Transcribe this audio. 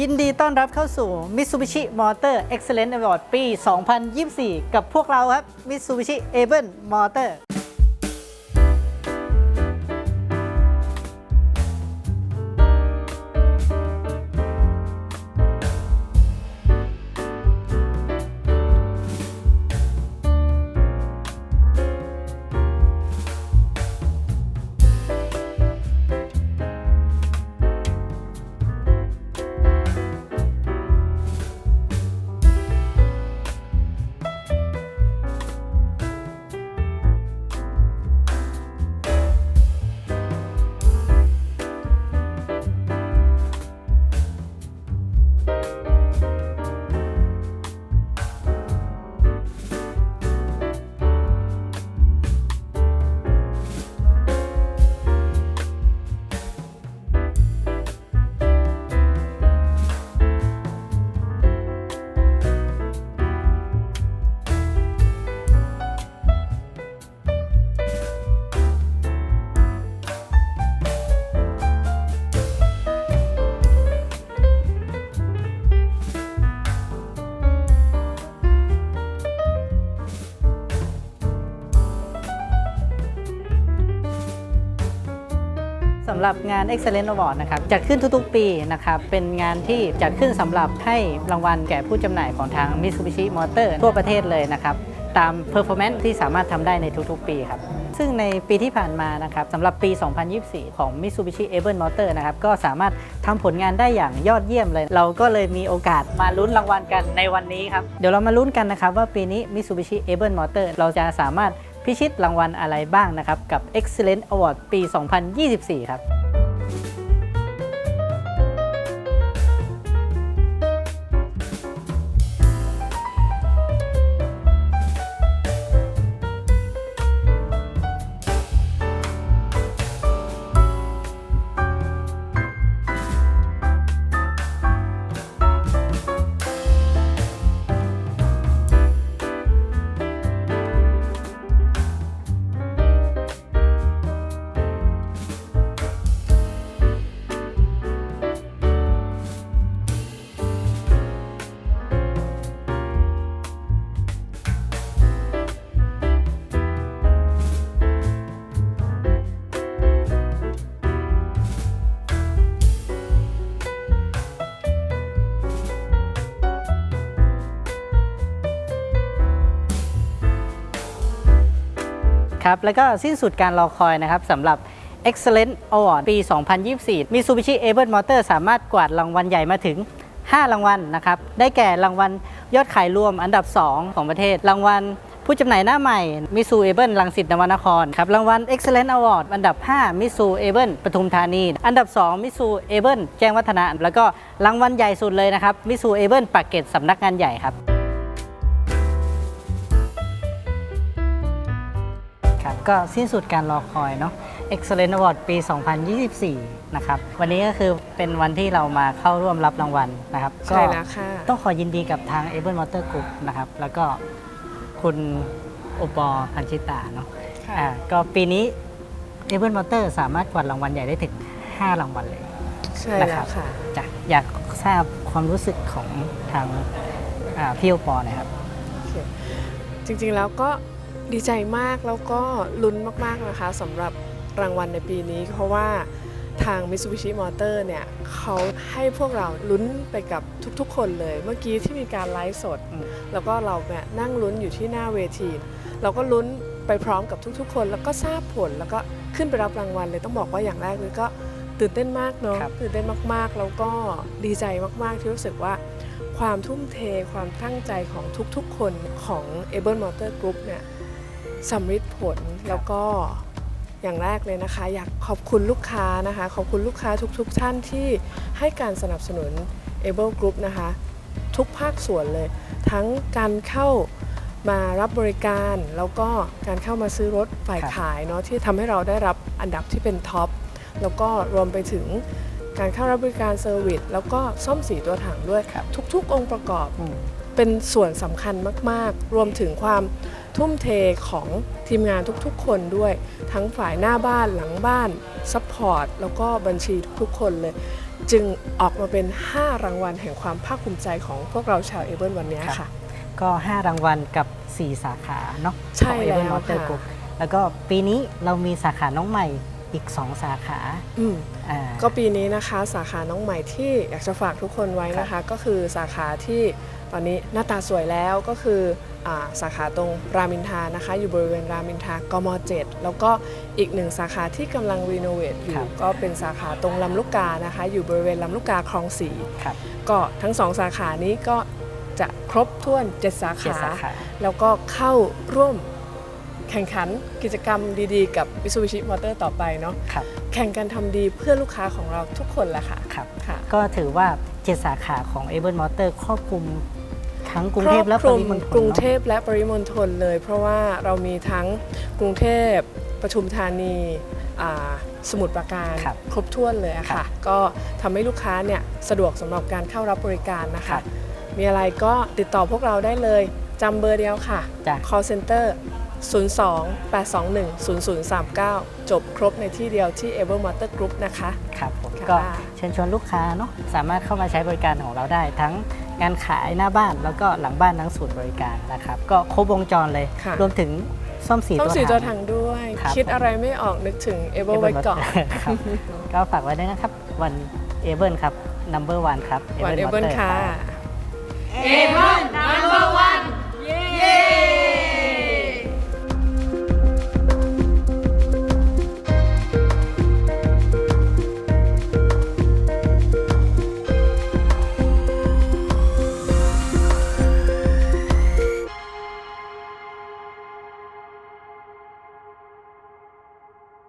ยินดีต้อนรับเข้าสู่ Mitsubishi Motor Excellence Award ปี 2024 กับพวกเราครับ Mitsubishi Able Motor ำหรับงาน Excellence Award นะครับจัดขึ้นทุกๆ ปีนะครับเป็นงานที่จัดขึ้นสำหรับให้รางวัลแก่ผู้จำหน่ายของทาง Mitsubishi Motor ทั่วประเทศเลยนะครับตาม performance ที่สามารถทำได้ในทุกๆ ปีครับ ซึ่งในปีที่ผ่านมานะครับสำหรับปี 2024 ของ Mitsubishi Able Motor นะครับก็สามารถทำผลงานได้อย่างยอดเยี่ยมเลย เราก็เลยมีโอกาสมาลุ้นรางวัลกันในวันนี้ครับ เดี๋ยวเรามาลุ้นกันนะครับว่าปีนี้ Mitsubishi Able Motor เราจะสามารถ พิชิตรางวัลอะไรบ้างนะครับ กับ Excellent Award ปี 2024 ครับ ครับ แล้วก็สิ้นสุดการรอคอยนะครับสำหรับ Excellent Award ปี 2024 Mitsubishi Able Motor สามารถกวาดรางวัลใหญ่มาถึง 5 รางวัลนะครับ ได้แก่รางวัลยอดขายรวมอันดับ 2 ของประเทศ รางวัลผู้จำหน่ายหน้าใหม่ Mitsu Able ลังสิตนวนครครับรางวัล Excellent Award อันดับ5 Mitsu Able ปทุมธานี อันดับ2 Mitsu Able แจ้งวัฒนะ แล้วก็รางวัลใหญ่สุดเลยนะครับ Mitsu Able ปากเกร็ดสำนักงานใหญ่ครับ ก็สิ้นสุดการรอคอยเนาะ Excellent Award ปี 2024 นะครับ วันนี้ก็คือเป็นวันที่เรามาเข้าร่วมรับรางวัลนะครับใช่แล้วค่ะก็ต้องขอยินดีกับทาง Able Motor Group นะครับ แล้วก็คุณโอปอพันชิตาเนาะค่ะอ่าก็ปีนี้ Able Motor สามารถกวาดรางวัลใหญ่ได้ถึง 5 รางวัลเลย ใช่นะคแล้รัวค่ะจะอยากทราบความรู้สึกของทางอ่าพี่โอปอหนะครับจริงๆแล้วก็ ดีใจมากแล้วก็ลุ้นมากๆนะคะสำหรับรางวัลในปีนี้ เพราะว่าทาง Mitsubishi Motor เนี่ยเขาให้พวกเราลุ้นไปกับทุกๆ คนเลย เมื่อกี้ที่มีการไลฟ์สดอืมแล้วก็เราเนี่ยนั่งลุ้นอยู่ที่หน้าเวที เราก็ลุ้นไปพร้อมกับทุกๆ คน แล้วก็ทราบผลแล้วก็ขึ้นไปรับรางวัลเลยต้องบอกว่าอย่างแรกเลยก็ตื่นเต้นมากเนาะครับตื่นเต้นมากๆ แล้วก็ดีใจมากๆ ที่รู้สึกว่าความทุ่มเทความตั้งใจของทุกๆ คนของ Able Motor Group เนี่ย สำฤทธิ์ผลแล้วก็อย่างแรกเลยนะคะ อยากขอบคุณลูกค้านะคะ ขอบคุณลูกค้าทุกๆท่านที่ให้การสนับสนุน Able Group นะคะ ทุกภาคส่วนเลย ทั้งการเข้ามารับบริการ แล้วก็การเข้ามาซื้อรถฝ่ายครับขายเนาะที่ทำให้เราได้รับอันดับที่เป็นท็อปแล้วก็รวมไปถึงการเข้ารับบริการเซอร์วิสแล้วก็ซ่อมสีตัวถังด้วยครับทุกๆ องค์ประกอบอืมเป็นส่วนสำคัญมาก ๆ รวมถึงความ ทุ่มเทของทีมงานทุกๆ คนด้วย ทั้งฝ่ายหน้าบ้านหลังบ้านซัพพอร์ตแล้วก็บัญชีทุกๆ คนเลย จึงออกมาเป็น 5 รางวัลแห่งความภาคภูมิใจของพวกเราชาวเอเบิลวันนี้ครับค่ะ ก็ 5 รางวัลกับ 4 สาขาเนาะใช่ของ Able แล้ว Motor ค่ะ Group แล้วก็ปีนี้เรามีสาขาน้องใหม่ อีก 2 สาขาอืมอ่า ก็ปีนี้นะคะสาขาน้องใหม่ที่อยากจะฝากทุกคนไว้นะคะ ก็คือสาขาที่ตอนนี้หน้าตาสวยแล้วก็คืออาสาขาตรงรามอินทรานะคะ อยู่บริเวณรามอินทรากม7แล้วก็อีกหนึ่งสาขาที่กำลังรีโนเวทอยู่ก็เป็นสาขาตรงลำลูกกานะคะ อยู่บริเวณลำลูกกาคลองสีครับก็ทั้งสองสาขานี้ก็จะครบถ้วน 7 สาเจ็ดขา สาขา แล้วก็เข้าร่วม แข่งขันกิจกรรมดีๆ กับ Mitsubishi Motor ต่อไปเนาะครับแข่งกันทำดีเพื่อลูกค้าของเราทุกคนแหละค่ะครับค่ะก็ถือว่า7สาขาของ Able Motor ครอบคลุมทั้งกรุงเทพและครปอบริคมลุณมฑลกรุงเทเนาะพและปริมณฑลเลย เพราะว่าเรามีทั้งกรุงเทพปทุมธานีอ่าสมุทรปราการครับครบถ้วนเลยอะครัค่ะบก็ทำให้ลูกค้าเนี่ยสะดวกสำหรับการเข้ารับบริการนะครัคะบมีอะไรก็ติดต่อพวกเราได้เลยจำเบอร์เดียวค่ะจ้ะ call center 02-821-0039 จบครบในที่เดียวที่ Able Motor Group นะคะ ครับผมค่ะก็เชิญชวนลูกค้าเนาะสามารถเข้ามาใช้บริการของเราได้ทั้งงานขายหน้าบ้านแล้วก็หลังบ้านทั้งศูนย์บริการนะครับ ก็ครบวงจรเลย ค่ะ รวมถึงซ่อมสีต้องตัวสีตัวถัถังงด้วยครับคิดอะไรไม่ออกนึกถึง Able ไว้ก่อน ครับ ก็ฝากไว้ด้วยนะครับ วันเอเบิลครับ number one ครับวัน Able Able Motor ค่ะรับ Able